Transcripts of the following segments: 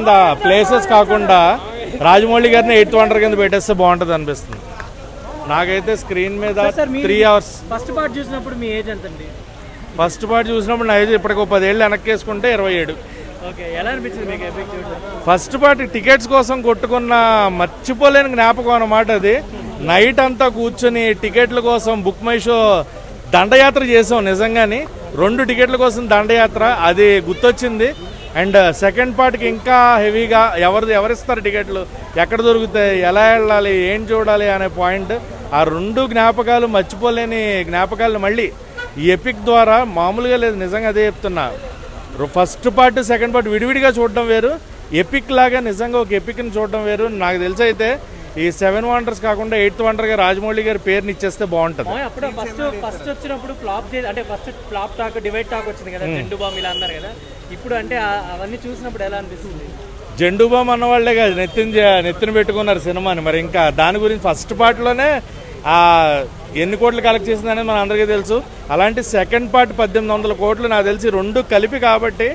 కింద ప్లేసెస్ కాకుండా రాజమౌళి గారిని ఎయిత్ వండర్ కింద పెట్టేస్తే బాగుంటుంది అనిపిస్తుంది. నాకైతే స్క్రీన్ మీద త్రీ అవర్స్ ఫస్ట్ పార్ట్ చూసినప్పుడు మీ ఏజ్ ఎంత అండి ఫస్ట్ పార్ట్ చూసినప్పుడు నా ఏజ్ ఇప్పటికి పదేళ్ళు వెనక్కి వేసుకుంటే ఇరవై ఏడు. ఫస్ట్ పార్ట్ టికెట్స్ కోసం కొట్టుకున్న మర్చిపోలేని జ్ఞాపకం అన్నమాట అది. నైట్ అంతా కూర్చొని టికెట్ల కోసం బుక్ మై షో దండయాత్ర చేసాం నిజంగాని. రెండు టికెట్ల కోసం దండయాత్ర అది గుర్తొచ్చింది. అండ్ సెకండ్ పార్ట్కి ఇంకా హెవీగా ఎవరు ఎవరిస్తారు టికెట్లు? ఎక్కడ దొరుకుతాయి? ఎలా వెళ్ళాలి? ఏం చూడాలి అనే పాయింట్. ఆ రెండు జ్ఞాపకాలు మర్చిపోలేని జ్ఞాపకాలు మళ్ళీ ఈ ఎపిక్ ద్వారా మామూలుగా లేదు నిజంగా అదే చెప్తున్నా. ఫస్ట్ పార్ట్ సెకండ్ పార్ట్ విడివిడిగా చూడడం వేరు. ఎపిక్ లాగా నిజంగా ఒక ఎపిక్ని చూడడం వేరు. నాకు తెలిసి అయితే ఈ సెవెన్ వండర్స్ కాకుండా ఎయిత్ వండర్గా రాజమౌళి గారి పేరుని ఇచ్చేస్తే బాగుంటుంది. అప్పుడు ఫస్ట్ ఫస్ట్ వచ్చినప్పుడు ఫ్లాప్ అంటే first flop talk divide talk వచ్చింది కదా రెండు బాంబు ఇలా అన్నారు కదా. ఇప్పుడు అంటే అవన్నీ చూసినప్పుడు ఎలా అనిపిస్తుంది? జెండు బామ్ అన్న వాళ్ళే కాదు నెత్తిన నెత్తిన పెట్టుకున్నారు సినిమాని. మరి ఇంకా దాని గురించి ఫస్ట్ పార్ట్లోనే ఆ ఎన్ని కోట్లు కలెక్ట్ చేసింది అనేది మన అందరికీ తెలుసు. అలాంటి సెకండ్ పార్ట్ పద్దెనిమిది వందల కోట్లు నాకు తెలిసి రెండు కలిపి కాబట్టి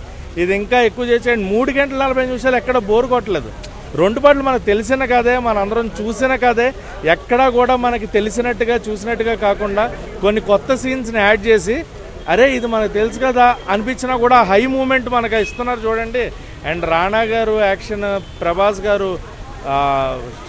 ఇది ఇంకా ఎక్కువ చేసేయండి. మూడు గంటల నలభై నిమిషాలు ఎక్కడ బోర్ కొట్టలేదు. రెండు పాటలు మనకు తెలిసిన కదే మన అందరం చూసిన కదే ఎక్కడా కూడా మనకి తెలిసినట్టుగా చూసినట్టుగా కాకుండా కొన్ని కొత్త సీన్స్ని యాడ్ చేసి అరే ఇది మనకు తెలుసు కదా అనిపించినా కూడా హై మూమెంట్ మనకు ఇస్తున్నారు చూడండి. అండ్ రాణా గారు యాక్షన్ ప్రభాస్ గారు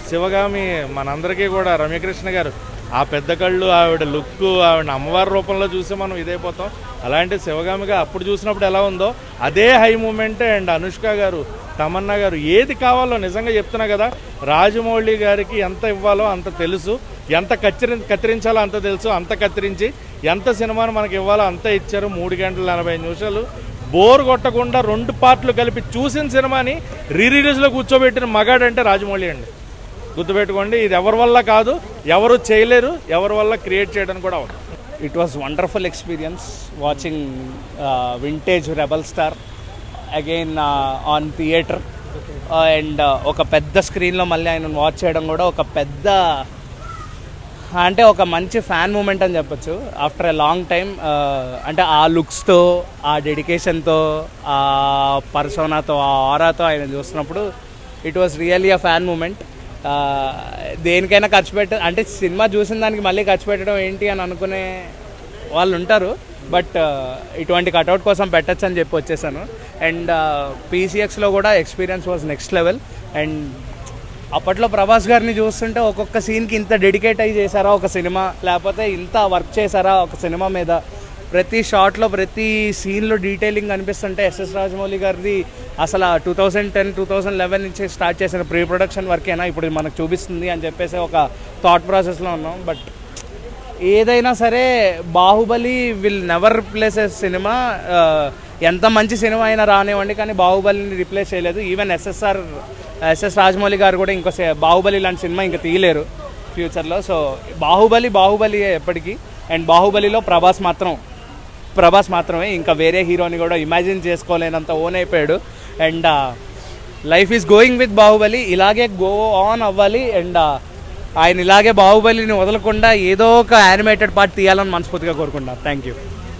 శివగామి మనందరికీ కూడా రమ్యకృష్ణ గారు ఆ పెద్ద కళ్ళు ఆవిడ లుక్ ఆవిడ అమ్మవారి రూపంలో చూసి మనం ఇదైపోతాం అలాంటి శివగామిగా అప్పుడు చూసినప్పుడు ఎలా ఉందో అదే హై మూమెంట్ అండ్ అనుష్క గారు తమన్నా గారు ఏది కావాలో నిజంగా చెప్తున్నా కదా రాజమౌళి గారికి ఎంత ఇవ్వాలో అంత తెలుసు. ఎంత కత్తిరి కత్తిరించాలో అంత తెలుసు. అంత కత్తిరించి ఎంత సినిమాను మనకి ఇవ్వాలో అంత ఇచ్చారు. మూడు గంటల నలభై నిమిషాలు. బోర్ కొట్టకుండా రెండు పార్ట్లు కలిపి చూసిన సినిమాని రీ రిలీజ్లో కూర్చోబెట్టిన మగాడంటే రాజమౌళి అండి. గుర్తుపెట్టుకోండి ఇది ఎవరి వల్ల కాదు ఎవరు చేయలేరు ఎవరి వల్ల క్రియేట్ చేయడం కూడా అవుతుంది it was wonderful experience watching vintage rebel star again on theatre and ఒక పెద్ద స్క్రీన్లో మళ్ళీ ఆయన వాచ్ చేయడం కూడా ఒక పెద్ద అంటే ఒక మంచి ఫ్యాన్ మూమెంట్ అని చెప్పొచ్చు. ఆఫ్టర్ ఎ లాంగ్ టైం అంటే ఆ లుక్స్తో ఆ డెడికేషన్తో ఆ పర్సోనాతో ఆ ఆరాతో ఆయన చూసినప్పుడు it was really a fan moment దేనికైనా ఖర్చు పెట్ట అంటే సినిమా చూసిన దానికి మళ్ళీ ఖర్చు పెట్టడం ఏంటి అని అనుకునే వాళ్ళు ఉంటారు. బట్ ఇటువంటి కటౌట్ కోసం పెట్టచ్చు అని చెప్పి వచ్చేసాను. అండ్ పీసీఎక్స్లో కూడా experience was next level. And అప్పట్లో ప్రభాస్ గారిని చూస్తుంటే ఒక్కొక్క సీన్కి ఇంత డెడికేట్ అయ్యి చేశారా ఒక సినిమా? లేకపోతే ఇంత వర్క్ చేశారా ఒక సినిమా మీద? ప్రతి షాట్లో ప్రతి సీన్లో డీటెయిలింగ్ అనిపిస్తుంటే ఎస్ఎస్ రాజమౌళి గారిది అసలు two thousand ten two thousand eleven నుంచి స్టార్ట్ చేసిన ప్రీ ప్రొడక్షన్ వర్కేనా ఇప్పుడు మనకు చూపిస్తుంది అని చెప్పేసి ఒక థాట్ ప్రాసెస్లో ఉన్నాం. బట్ ఏదైనా సరే Baahubali will never replace cinema ఎంత మంచి సినిమా అయినా రానివ్వండి కానీ బాహుబలిని రిప్లేస్ చేయలేదు. Even SSR SS Rajamouli garu కూడా ఇంకో బాహుబలి లాంటి సినిమా ఇంకా తీయలేరు ఫ్యూచర్లో సో బాహుబలి బాహుబలి ఎప్పటికీ. అండ్ బాహుబలిలో ప్రభాస్ మాత్రం ప్రభాస్ మాత్రమే. ఇంకా వేరే హీరోని కూడా ఇమాజిన్ చేసుకోలేనంత ఓన్ అయిపోయాడు. And life is going with Baahubali ఇలాగే గో ఆన్ అవ్వాలి. అండ్ ఆయన ఇలాగే బాహుబలిని వదలకుండా ఏదో ఒక యానిమేటెడ్ పార్ట్ తీయాలని మనస్ఫూర్తిగా కోరుకుంటున్నాను. Thank you